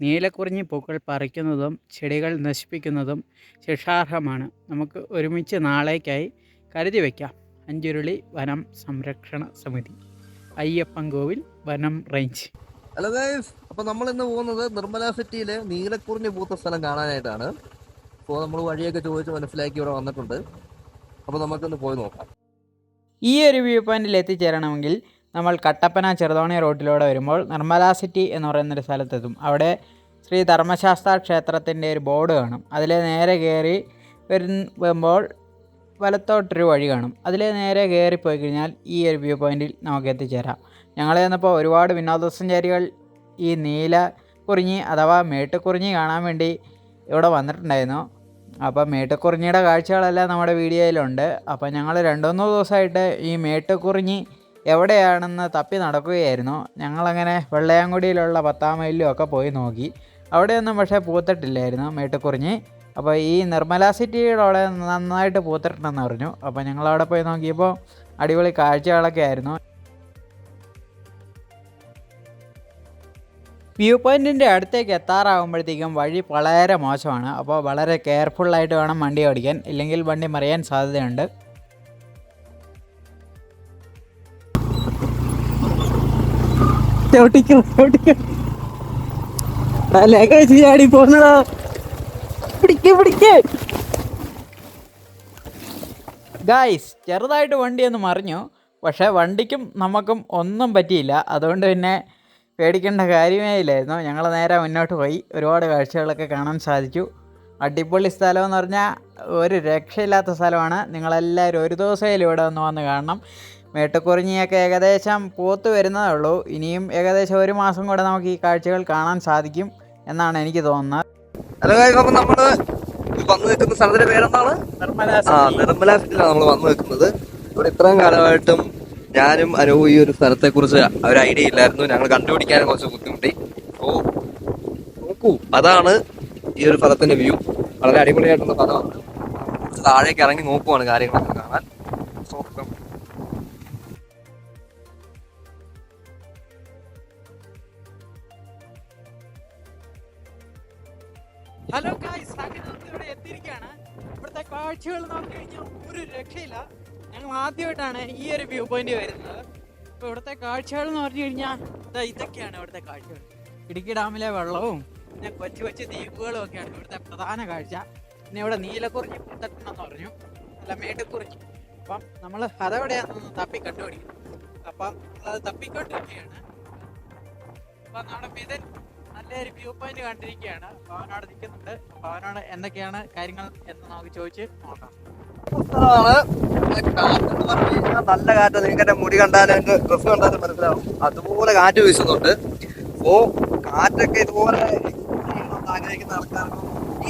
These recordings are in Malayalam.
നീലക്കുറിഞ്ഞി പൂക്കൾ പറിക്കുന്നതും ചെടികൾ നശിപ്പിക്കുന്നതും ശിക്ഷാർഹമാണ്. നമുക്ക് ഒരുമിച്ച് നാളേക്കായി കരുതി വയ്ക്കാം അഞ്ചുരുളി വനം സംരക്ഷണ സമിതി. അയ്യപ്പൻകോവിൽ വനം റേഞ്ച്. ഹലോ ഗൈസ് അപ്പൊ നമ്മൾ ഇന്ന് പോകുന്നത് നിർമ്മല സിറ്റിയിലെ നീലക്കുറിഞ്ഞി പൂത്ത സ്ഥലം കാണാനായിട്ടാണ്. അപ്പോൾ നമ്മൾ വഴിയൊക്കെ ചോദിച്ച് മനസ്സിലാക്കി ഇവിടെ വന്നിട്ടുണ്ട്. അപ്പോൾ നമുക്കൊന്ന് പോയി നോക്കാം. ഈ ഒരു വ്യൂ പോയിന്റിൽ എത്തിച്ചേരണമെങ്കിൽ നമ്മൾ കട്ടപ്പന ചെറുതോണി റോഡിലൂടെ വരുമ്പോൾ നിർമ്മല സിറ്റി എന്ന് പറയുന്നൊരു സ്ഥലത്തെത്തും. അവിടെ ശ്രീ ധർമ്മശാസ്ത്ര ക്ഷേത്രത്തിന്റെ ഒരു ബോർഡ് കാണും. അതിൽ നേരെ കയറി വരുമ്പോൾ വലത്തോട്ടൊരു വഴി കാണും. അതിൽ നേരെ കയറി പോയി കഴിഞ്ഞാൽ ഈ ഒരു വ്യൂ പോയിന്റിൽ നമുക്ക് എത്തിച്ചേരാം. ഞങ്ങൾ ചെന്നപ്പോൾ ഒരുപാട് വിനോദസഞ്ചാരികൾ ഈ നീല കുറിഞ്ഞി അഥവാ മേട്ടുക്കുറിഞ്ഞി കാണാൻ വേണ്ടി ഇവിടെ വന്നിട്ടുണ്ടായിരുന്നു. അപ്പോൾ മേട്ടുക്കുറിഞ്ഞിയുടെ കാഴ്ചകളെല്ലാം നമ്മുടെ വീഡിയോയിലുണ്ട്. അപ്പോൾ ഞങ്ങൾ രണ്ടുമൂന്ന് ദിവസമായിട്ട് ഈ മേട്ടുകുറിഞ്ഞി എവിടെയാണെന്ന് തപ്പി നടക്കുകയായിരുന്നു. ഞങ്ങളങ്ങനെ വെള്ളയാങ്കുടിയിലുള്ള പത്താം മൈലിലും ഒക്കെ പോയി നോക്കി. അവിടെയൊന്നും പക്ഷേ പൂത്തിട്ടില്ലായിരുന്നു മേട്ടുക്കുറിഞ്ഞ് അപ്പോൾ ഈ നിർമ്മല സിറ്റിയുടെ നന്നായിട്ട് പൂത്തിട്ടുണ്ടെന്ന് പറഞ്ഞു അപ്പോൾ ഞങ്ങളവിടെ പോയി നോക്കിയപ്പോൾ അടിപൊളി കാഴ്ചകളൊക്കെ ആയിരുന്നു. വ്യൂ പോയിന്റിന്റെ അടുത്തേക്ക് എത്താറാകുമ്പോഴത്തേക്കും വഴി വളരെ മോശമാണ്. അപ്പോൾ വളരെ കെയർഫുള്ളായിട്ട് വേണം വണ്ടി ഓടിക്കാൻ. ഇല്ലെങ്കിൽ വണ്ടി മറിയാൻ സാധ്യതയുണ്ട്. ചാടി പോന്നതോ പിടിക്ക് പിടിക്ക്. ഗായ്സ് ചെറുതായിട്ട് വണ്ടി ഒന്ന് മറിഞ്ഞു. പക്ഷേ വണ്ടിക്കും നമുക്കും ഒന്നും പറ്റിയില്ല. അതുകൊണ്ട് പിന്നെ പേടിക്കേണ്ട കാര്യമേ ഇല്ലായിരുന്നു ഞങ്ങൾ നേരെ മുന്നോട്ട് പോയി. ഒരുപാട് കാഴ്ചകളൊക്കെ കാണാൻ സാധിച്ചു. അടിപൊളി സ്ഥലം എന്ന് പറഞ്ഞാൽ ഒരു രക്ഷയില്ലാത്ത സ്ഥലമാണ്. നിങ്ങളെല്ലാവരും ഒരു ദിവസമേലും ഇവിടെ ഒന്ന് വന്ന് കാണണം. മേട്ടുക്കുറിഞ്ഞിയൊക്കെ ഏകദേശം പൂത്ത് വരുന്നതേ ഉള്ളൂ. ഇനിയും ഏകദേശം ഒരു മാസം കൂടെ നമുക്ക് ഈ കാഴ്ചകൾ കാണാൻ സാധിക്കും എന്നാണ് എനിക്ക് തോന്നുന്നത്. ഹലോ അപ്പൊ നമ്മൾ വന്നു നിൽക്കുന്ന സ്ഥലത്തിന്റെ പേരെന്താണ്? ആ നിർമ്മല നമ്മൾ വന്നു നിൽക്കുന്നത്. ഇവിടെ ഇത്രയും കാലമായിട്ടും ഞാനും അനുവും ഈ ഒരു സ്ഥലത്തെ കുറിച്ച് ഒരു ഐഡിയ ഇല്ലായിരുന്നു. ഞങ്ങൾ കണ്ടുപിടിക്കാൻ കുറച്ച് ബുദ്ധിമുട്ടി. ഓ നോക്കൂ. അതാണ് ഈ ഒരു സ്ഥലത്തിന്റെ വ്യൂ വളരെ അടിപൊളിയായിട്ടുള്ള സ്ഥലമാണ്. കുറച്ച് താഴേക്ക് ഇറങ്ങി നോക്കുവാണ് കാര്യങ്ങളൊക്കെ കാണാൻ. ആദ്യമായിട്ടാണ് ഈ ഒരു വ്യൂ പോയിന്റ് വരുന്നത്. അപ്പോൾ ഇവിടുത്തെ കാഴ്ചകൾ എന്ന് പറഞ്ഞു കഴിഞ്ഞാൽ ഇതാ ഇതൊക്കെയാണ് ഇവിടുത്തെ കാഴ്ചകൾ. ഇടുക്കി ഡാമിലെ വെള്ളവും പിന്നെ കൊച്ചു കൊച്ചു ദ്വീപുകളും ഒക്കെയാണ് ഇവിടുത്തെ പ്രധാന കാഴ്ച. പിന്നെ ഇവിടെ നീലക്കുറിഞ്ഞി പുത്തട്ടുണ്ടെന്ന് പറഞ്ഞു. അല്ല മേട്ടക്കുറിഞ്ഞി. അപ്പം നമ്മൾ അതെവിടെയാണെന്ന് തപ്പി കണ്ടുപിടിക്കും അപ്പം അത് തപ്പിക്കൊണ്ടിരിക്കുകയാണ്. അപ്പം നമ്മുടെ മിഥൻ നല്ലൊരു വ്യൂ പോയിന്റ് കണ്ടിരിക്കുകയാണ്. അപ്പോൾ അവനോട് നിൽക്കുന്നുണ്ട്. അപ്പൊ അവനോട് എന്തൊക്കെയാണ് കാര്യങ്ങൾ എന്ന് നമുക്ക് ചോദിച്ച് നോക്കാം. കഴിഞ്ഞാൽ നല്ല കാറ്റ് നിങ്ങൾക്ക് എന്റെ മുടി കണ്ടാലും എന്റെ ഡ്രസ് കണ്ടാലും മനസ്സിലാവും. അതുപോലെ കാറ്റ് വീശുന്നുണ്ട്. അപ്പോ കാറ്റൊക്കെ ഇതുപോലെ ആഗ്രഹിക്കുന്ന ആൾക്കാർക്ക്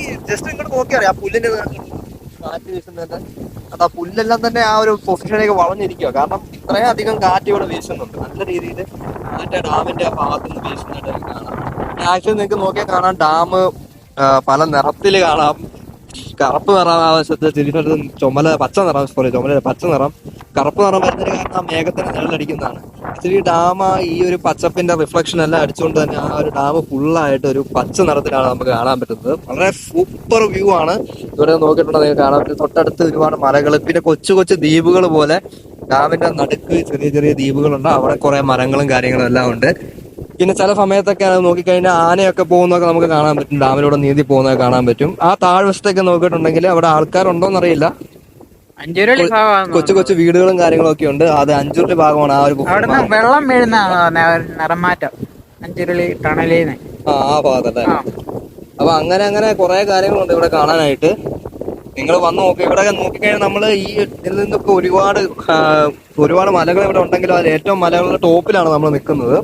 ഈ ജസ്റ്റ് ഇങ്ങോട്ട് നോക്കിയാൽ ആ പുല്ലിന്റെ കാറ്റ് വീശുന്നതിന്റെ അത് ആ പുല്ലെല്ലാം തന്നെ ആ ഒരു പൊസിഷനിലേക്ക് വളഞ്ഞിരിക്കുക കാരണം ഇത്രയും അധികം കാറ്റ് ഇവിടെ വീശുന്നുണ്ട്. നല്ല രീതിയിൽ കാറ്റ് ഡാമിന്റെ ഭാഗത്ത് നിന്ന് വീശുന്നുണ്ട് കാണാം. ആക്ച്വലി നിങ്ങൾക്ക് നോക്കിയാൽ കാണാം ഡാം പല നിറത്തിൽ കാണാം. കറുപ്പ് നിറം ആവശ്യത്തിൽ തിരിച്ചെടുത്ത് ചുമല പച്ച നിറം സോറി ചുമല പച്ച നിറം. കറുപ്പ് നിറം വരുന്നതിന് കാരണം ആ മേഘത്തിന് നിഴലടിക്കുന്നതാണ്. ആക്ച്വലി ഡാം ഈ ഒരു പച്ചപ്പിന്റെ റിഫ്ലക്ഷൻ എല്ലാം അടിച്ചുകൊണ്ട് തന്നെ ആ ഒരു ഡാം ഫുള്ളായിട്ട് ഒരു പച്ച നിറത്തിലാണ് നമുക്ക് കാണാൻ പറ്റുന്നത്. വളരെ സൂപ്പർ വ്യൂ ആണ്. ഇവിടെ നോക്കിയിട്ടുണ്ടെങ്കിൽ കാണാൻ പറ്റും. തൊട്ടടുത്ത് ഒരുപാട് മലകൾ പിന്നെ കൊച്ചു കൊച്ചു ദ്വീപുകൾ പോലെ. ഡാമിന്റെ നടുക്ക് ചെറിയ ചെറിയ ദ്വീപുകളുണ്ട്. അവിടെ കുറെ മരങ്ങളും കാര്യങ്ങളും എല്ലാം ഉണ്ട്. പിന്നെ ചില സമയത്തൊക്കെ നോക്കിക്കഴിഞ്ഞാൽ ആനയൊക്കെ പോകുന്നതൊക്കെ നമുക്ക് കാണാൻ പറ്റും. ഡാമിലൂടെ നീന്തി പോകുന്നതൊക്കെ കാണാൻ പറ്റും. ആ താഴ്വശത്തൊക്കെ നോക്കിയിട്ടുണ്ടെങ്കിൽ അവിടെ ആൾക്കാരുണ്ടോന്ന് അറിയില്ല കൊച്ചു കൊച്ചു വീടുകളും കാര്യങ്ങളും ഒക്കെ ഉണ്ട്. അത് അഞ്ചുരുളി ഭാഗമാണ് ആ ഒരു വെള്ളം വീഴുന്ന പറഞ്ഞത് ഒരു നിറമാറ്റം. അഞ്ചുരുളി ടണലീന്ന്. ആ ആ ഭാഗത്തല്ലേ അപ്പൊ അങ്ങനെ അങ്ങനെ കുറെ കാര്യങ്ങളുണ്ട് ഇവിടെ കാണാനായിട്ട്. നിങ്ങൾ വന്ന് നോക്കി. ഇവിടെ നോക്കിക്കഴിഞ്ഞാൽ നമ്മൾ ഈ ഇതിൽ നിന്നൊക്കെ ഒരുപാട് ഒരുപാട് മലകൾ ഇവിടെ ഉണ്ടെങ്കിലും അതിൽ ഏറ്റവും മലകളുടെ ടോപ്പിലാണ് നമ്മൾ നിൽക്കുന്നത്.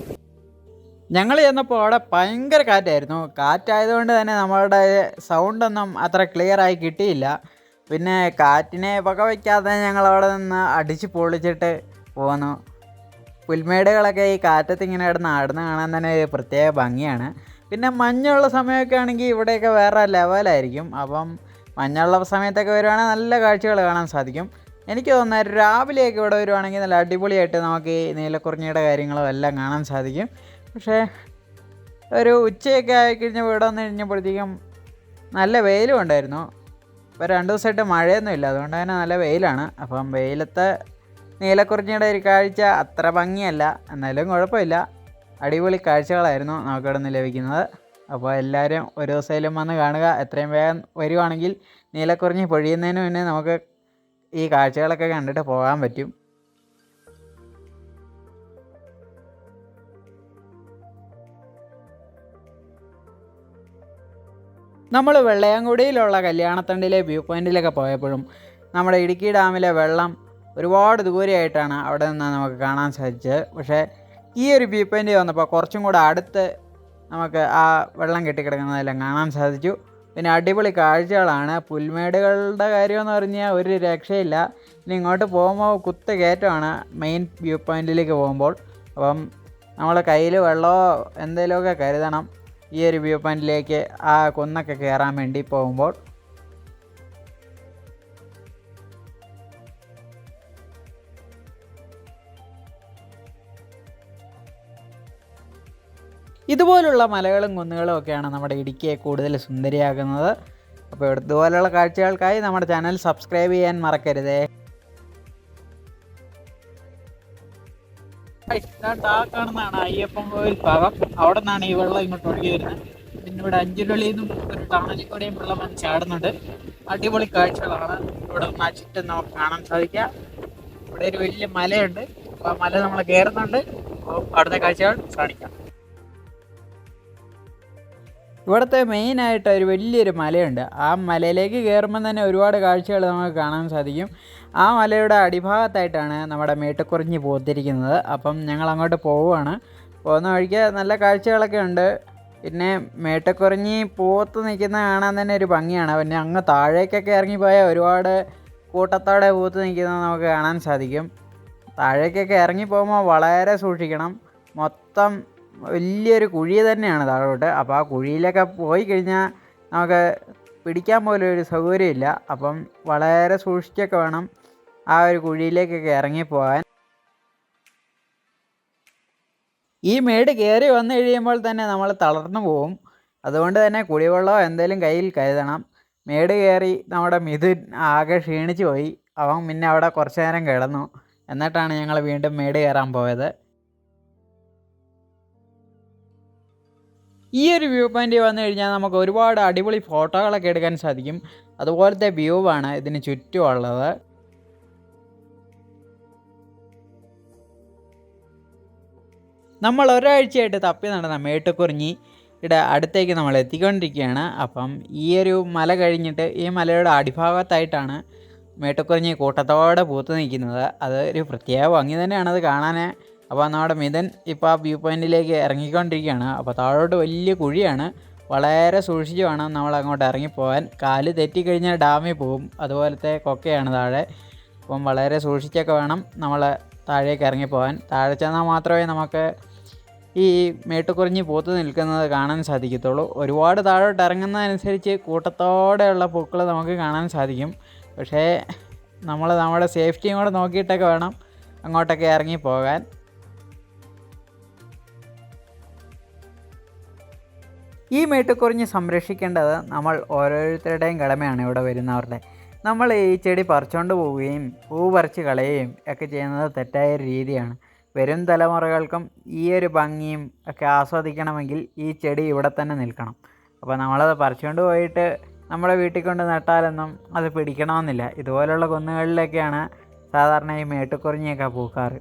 ഞങ്ങൾ ചെന്നപ്പോൾ അവിടെ ഭയങ്കര കാറ്റായിരുന്നു. കാറ്റായതുകൊണ്ട് തന്നെ നമ്മളുടെ സൗണ്ടൊന്നും അത്ര ക്ലിയറായി കിട്ടിയില്ല. പിന്നെ കാറ്റിനെ വകവയ്ക്കാതെ ഞങ്ങൾ അവിടെ നിന്ന് അടിച്ച് പൊളിച്ചിട്ട് പോന്നു. പുൽമേടുകളൊക്കെ ഈ കാറ്റത്ത് ഇങ്ങനെ കിടന്ന് ആടുന്ന കാണാൻ തന്നെ ഒരു പ്രത്യേക ഭംഗിയാണ്. പിന്നെ മഞ്ഞുള്ള സമയമൊക്കെ ആണെങ്കിൽ ഇവിടെയൊക്കെ വേറെ ലെവലായിരിക്കും അപ്പം മഞ്ഞുള്ള സമയത്തൊക്കെ വരുവാണെങ്കിൽ നല്ല കാഴ്ചകൾ കാണാൻ സാധിക്കും. എനിക്ക് തോന്നുന്നത് രാവിലെയൊക്കെ ഇവിടെ വരുവാണെങ്കിൽ നല്ല അടിപൊളിയായിട്ട് നമുക്ക് ഈ നീലക്കുറിഞ്ഞിയുടെ കാര്യങ്ങളും എല്ലാം കാണാൻ സാധിക്കും. പക്ഷേ ഒരു ഉച്ചയൊക്കെ ആയിക്കഴിഞ്ഞ് ഇവിടെ വന്ന് കഴിഞ്ഞപ്പോഴത്തേക്കും നല്ല വെയിലും ഉണ്ടായിരുന്നു. ഇപ്പോൾ രണ്ട് ദിവസമായിട്ട് മഴയൊന്നും ഇല്ല. അതുകൊണ്ട് തന്നെ നല്ല വെയിലാണ്. അപ്പം വെയിലത്തെ നീലക്കുറിഞ്ഞിയുടെ ഒരു കാഴ്ച അത്ര ഭംഗിയല്ല. എന്നാലും കുഴപ്പമില്ല. അടിപൊളി കാഴ്ചകളായിരുന്നു നമുക്കിവിടെ നിന്ന് ലഭിക്കുന്നത്. അപ്പോൾ എല്ലാവരും ഒരു ദിവസമായാലും വന്ന് കാണുക. എത്രയും വേഗം വരുവാണെങ്കിൽ നീലക്കുറിഞ്ഞി പൊഴിയുന്നതിന് മുന്നേ നമുക്ക് ഈ കാഴ്ചകളൊക്കെ കണ്ടിട്ട് പോകാൻ പറ്റും. നമ്മൾ വെള്ളയാങ്കുടിയിലുള്ള കല്യാണത്തണ്ടിലെ വ്യൂ പോയിന്റിലൊക്കെ പോയപ്പോഴും നമ്മുടെ ഇടുക്കി ഡാമിലെ വെള്ളം ഒരുപാട് ദൂരെയായിട്ടാണ് അവിടെ നിന്ന് നമുക്ക് കാണാൻ സാധിച്ചത്. പക്ഷേ ഈ ഒരു വ്യൂ പോയിന്റ് വന്നപ്പോൾ കുറച്ചും കൂടെ അടുത്ത് നമുക്ക് ആ വെള്ളം കെട്ടിക്കിടക്കുന്നതെല്ലാം കാണാൻ സാധിച്ചു. പിന്നെ അടിപൊളി കാഴ്ചകളാണ്. പുൽമേടുകളുടെ കാര്യമെന്ന് പറഞ്ഞാൽ ഒരു രക്ഷയില്ല. ഇനി ഇങ്ങോട്ട് പോകുമ്പോൾ കുത്ത് കയറ്റമാണ് മെയിൻ വ്യൂ പോയിന്റിലേക്ക് പോകുമ്പോൾ. അപ്പം നമ്മൾ കയ്യിൽ വെള്ളമോ എന്തെങ്കിലുമൊക്കെ കരുതണം. ഈ ഒരു വ്യൂ പോയിന്റിലേക്ക് ആ കുന്നൊക്കെ കയറാൻ വേണ്ടി പോകുമ്പോൾ ഇതുപോലുള്ള മലകളും കുന്നുകളും ഒക്കെയാണ് നമ്മുടെ ഇടുക്കിയെ കൂടുതൽ സുന്ദരിയാക്കുന്നത്. അപ്പോൾ ഇതുപോലുള്ള കാഴ്ചകൾക്കായി നമ്മുടെ ചാനൽ സബ്സ്ക്രൈബ് ചെയ്യാൻ മറക്കരുതേ. ആ കാണുന്നതാണ് അയ്യപ്പൻ കോവിൽ ഭാഗം അവിടെ നിന്നാണ് ഈ വെള്ളം ഇങ്ങോട്ട് ഒഴുകി വരുന്നത്. പിന്നെ ഇവിടെ അഞ്ചുരുളിയിൽ നിന്നും ഒരു ടണലിൽ കൂടെയും വെള്ളം വന്ന് ചാടുന്നുണ്ട്. അടിപൊളി കാഴ്ചകളാണ്. ഇവിടെ നിന്ന് ആ ചുറ്റും നമുക്ക് കാണാൻ സാധിക്കുക ഇവിടെ ഒരു വലിയ മലയുണ്ട്. അപ്പോൾ ആ മല നമ്മൾ കയറുന്നുണ്ട്. അപ്പോൾ അവിടുത്തെ കാഴ്ചകൾ കാണിക്കാം. ഇവിടുത്തെ മെയിനായിട്ട് ഒരു വലിയൊരു മലയുണ്ട്. ആ മലയിലേക്ക് കയറുമ്പോൾ തന്നെ ഒരുപാട് കാഴ്ചകൾ നമുക്ക് കാണാൻ സാധിക്കും. ആ മലയുടെ അടിഭാഗത്തായിട്ടാണ് നമ്മുടെ മേട്ടുക്കുറിഞ്ഞി പോത്തിരിക്കുന്നത്. അപ്പം ഞങ്ങൾ അങ്ങോട്ട് പോവുകയാണ്. പോകുന്ന വഴിക്ക് നല്ല കാഴ്ചകളൊക്കെ ഉണ്ട്. പിന്നെ മേട്ടക്കുറിഞ്ഞി പോത്ത് നിൽക്കുന്ന കാണാൻ തന്നെ ഒരു ഭംഗിയാണ്. പിന്നെ അങ്ങ് താഴേക്കൊക്കെ ഇറങ്ങിപ്പോയാൽ ഒരുപാട് കൂട്ടത്തോടെ പൂത്ത് നിൽക്കുന്നത് നമുക്ക് കാണാൻ സാധിക്കും. താഴേക്കൊക്കെ ഇറങ്ങി പോകുമ്പോൾ വളരെ സൂക്ഷിക്കണം. മൊത്തം വലിയൊരു കുഴി തന്നെയാണ് താഴോട്ട്. അപ്പോൾ ആ കുഴിയിലൊക്കെ പോയി കഴിഞ്ഞാൽ നമുക്ക് പിടിക്കാൻ പോലും ഒരു സൗകര്യമില്ല. അപ്പം വളരെ സൂക്ഷിച്ചൊക്കെ വേണം. ആ ഒരു കുഴിയിലേക്കൊക്കെ ഇറങ്ങിപ്പോകാൻ ഈ മേട് കയറി വന്നു കഴിയുമ്പോൾ തന്നെ നമ്മൾ തളർന്നു പോവും. അതുകൊണ്ട് തന്നെ കുടിവെള്ളമോ എന്തെങ്കിലും കയ്യിൽ കരുതണം. മേട് കയറി നമ്മുടെ മിഥുൻ ആകെ ക്ഷീണിച്ചു പോയി. അവൻ പിന്നെ അവിടെ കുറച്ച് നേരം കിടന്നു. എന്നിട്ടാണ് ഞങ്ങൾ വീണ്ടും മേട് കയറാൻ പോയത്. ഈ ഒരു വ്യൂ പോയിന്റ് വന്നു കഴിഞ്ഞാൽ നമുക്ക് ഒരുപാട് അടിപൊളി ഫോട്ടോകളൊക്കെ എടുക്കാൻ സാധിക്കും. അതുപോലത്തെ വ്യൂ ആണ് ഇതിന് ചുറ്റുമുള്ളത് നമ്മൾ ഒരാഴ്ചയായിട്ട് തപ്പി നടന്ന മേട്ടുക്കുറിഞ്ഞി ഇവിടെ അടുത്തേക്ക് നമ്മൾ എത്തിക്കൊണ്ടിരിക്കുകയാണ്. അപ്പം ഈ ഒരു മല കഴിഞ്ഞിട്ട് ഈ മലയുടെ അടിഭാഗത്തായിട്ടാണ് മേട്ടുക്കുറിഞ്ഞി കൂട്ടത്തോടെ പൂത്ത് നിൽക്കുന്നത്. അത് ഒരു പ്രത്യേക ഭംഗി തന്നെയാണ് അത് കാണാൻ അപ്പോൾ നമ്മുടെ മിഥൻ ഇപ്പോൾ ആ വ്യൂ പോയിന്റിലേക്ക് ഇറങ്ങിക്കൊണ്ടിരിക്കുകയാണ്. അപ്പോൾ താഴോട്ട് വലിയ കുഴിയാണ്. വളരെ സൂക്ഷിച്ച് വേണം നമ്മൾ അങ്ങോട്ട് ഇറങ്ങിപ്പോകാൻ കാൽ തെറ്റിക്കഴിഞ്ഞാൽ ഡാമിൽ പോകും. അതുപോലത്തെ കൊക്കയാണ് താഴെ. അപ്പം വളരെ സൂക്ഷിച്ചൊക്കെ വേണം നമ്മൾ താഴേക്ക് ഇറങ്ങിപ്പോകാൻ താഴെ ചെന്നാൽ മാത്രമേ നമുക്ക് ഈ മേട്ടുകുറിഞ്ഞ് പൂത്ത് നിൽക്കുന്നത് കാണാൻ സാധിക്കത്തുള്ളൂ. ഒരുപാട് താഴോട്ട് ഇറങ്ങുന്നതനുസരിച്ച് കൂട്ടത്തോടെയുള്ള പൂക്കൾ നമുക്ക് കാണാൻ സാധിക്കും. പക്ഷേ നമ്മൾ നമ്മുടെ സേഫ്റ്റിയും കൂടെ നോക്കിയിട്ടൊക്കെ വേണം അങ്ങോട്ടൊക്കെ ഇറങ്ങി പോകാൻ. ഈ മേട്ടുകുറിഞ്ഞ് സംരക്ഷിക്കേണ്ടത് നമ്മൾ ഓരോരുത്തരുടെയും കടമയാണ് ഇവിടെ വരുന്നവരുടെ. നമ്മൾ ഈ ചെടി പറിച്ചുകൊണ്ട് പോവുകയും പൂ പറിച്ച് കളയുകയും ഒക്കെ ചെയ്യുന്നത് തെറ്റായ രീതിയാണ്. വരും തലമുറകൾക്കും ഈ ഒരു ഭംഗിയും ഒക്കെ ആസ്വദിക്കണമെങ്കിൽ ഈ ചെടി ഇവിടെ തന്നെ നിൽക്കണം. അപ്പോൾ നമ്മളത് പറിച്ചുകൊണ്ട് പോയിട്ട് നമ്മുടെ വീട്ടിൽ കൊണ്ട് നട്ടാലൊന്നും അത് പിടിക്കണമെന്നില്ല. ഇതുപോലുള്ള കുന്നുകളിലൊക്കെയാണ് സാധാരണ ഈ മേട്ടുക്കുറിഞ്ഞിയൊക്കെ പൂക്കാറ്.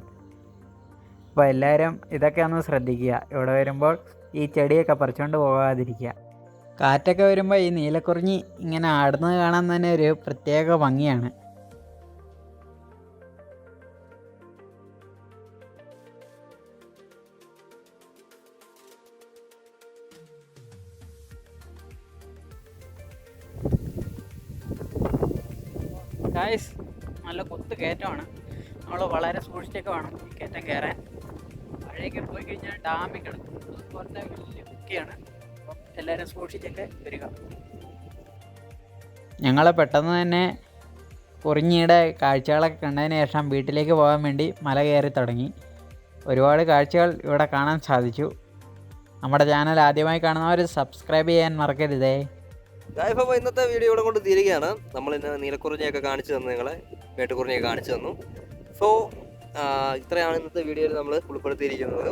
അപ്പോൾ എല്ലാവരും ഇതൊക്കെ ഒന്ന് ശ്രദ്ധിക്കുക. ഇവിടെ വരുമ്പോൾ ഈ ചെടിയൊക്കെ പറിച്ചുകൊണ്ട് പോകാതിരിക്കുക. കാറ്റൊക്കെ വരുമ്പോൾ ഈ നീലക്കുറിഞ്ഞി ഇങ്ങനെ ആടുന്നത് കാണാൻ തന്നെ ഒരു പ്രത്യേക ഭംഗിയാണ്. കയറ്റമാണ്. നമ്മൾ വളരെ സൂക്ഷിച്ചൊക്കെ വേണം ഈ കയറ്റം കയറാൻ. താഴേക്ക് പോയി കഴിഞ്ഞാൽ ഡാമിൽ കിടക്കും. അതുപോലത്തെ വലിയ കുക്കിയാണ്. അപ്പം എല്ലാവരും സൂക്ഷിച്ചൊക്കെ വരിക. ഞങ്ങൾ പെട്ടെന്ന് തന്നെ കുറിഞ്ഞിയുടെ കാഴ്ചകളൊക്കെ കണ്ടതിന് ശേഷം വീട്ടിലേക്ക് പോകാൻ വേണ്ടി മല കയറി തുടങ്ങി. ഒരുപാട് കാഴ്ചകൾ ഇവിടെ കാണാൻ സാധിച്ചു. നമ്മുടെ ചാനൽ ആദ്യമായി കാണുന്നവർ സബ്സ്ക്രൈബ് ചെയ്യാൻ മറക്കരുതേ. ഇന്നത്തെ വീഡിയോ ഇവിടെ കൊണ്ട് തീരുകയാണ്. നമ്മൾ ഇന്ന് നീലക്കുറിഞ്ഞയൊക്കെ കാണിച്ചു തന്നെ നിങ്ങളെ. വേട്ടുകുറിഞ്ഞയൊക്കെ കാണിച്ചു തന്നു. സോ ഇത്രയാണ് ഇന്നത്തെ വീഡിയോയിൽ നമ്മൾ ഉൾപ്പെടുത്തിയിരിക്കുന്നത്.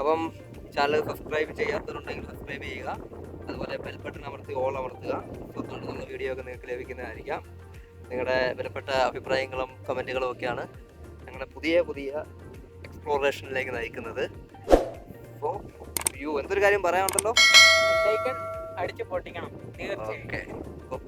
അപ്പം ചാനൽ സബ്സ്ക്രൈബ് ചെയ്യാത്തവരുണ്ടെങ്കിൽ സബ്സ്ക്രൈബ് ചെയ്യുക. അതുപോലെ ബെൽ ബട്ടൺ അമർത്തി ഓൾ അമർത്തുക. അതുകൊണ്ട് നമ്മൾ വീഡിയോ ഒക്കെ നിങ്ങൾക്ക് ലഭിക്കുന്നതായിരിക്കാം. നിങ്ങളുടെ വിലപ്പെട്ട അഭിപ്രായങ്ങളും കമന്റുകളും ഒക്കെയാണ് ഞങ്ങളുടെ പുതിയ പുതിയ എക്സ്പ്ലോറേഷനിലേക്ക് നയിക്കുന്നത്. അപ്പോൾ യു എന്തൊരു കാര്യം പറയാനുണ്ടല്ലോ? അടിച്ചു പൊട്ടിക്കണം. തീർച്ചയായും. ഓക്കെ അപ്പോൾ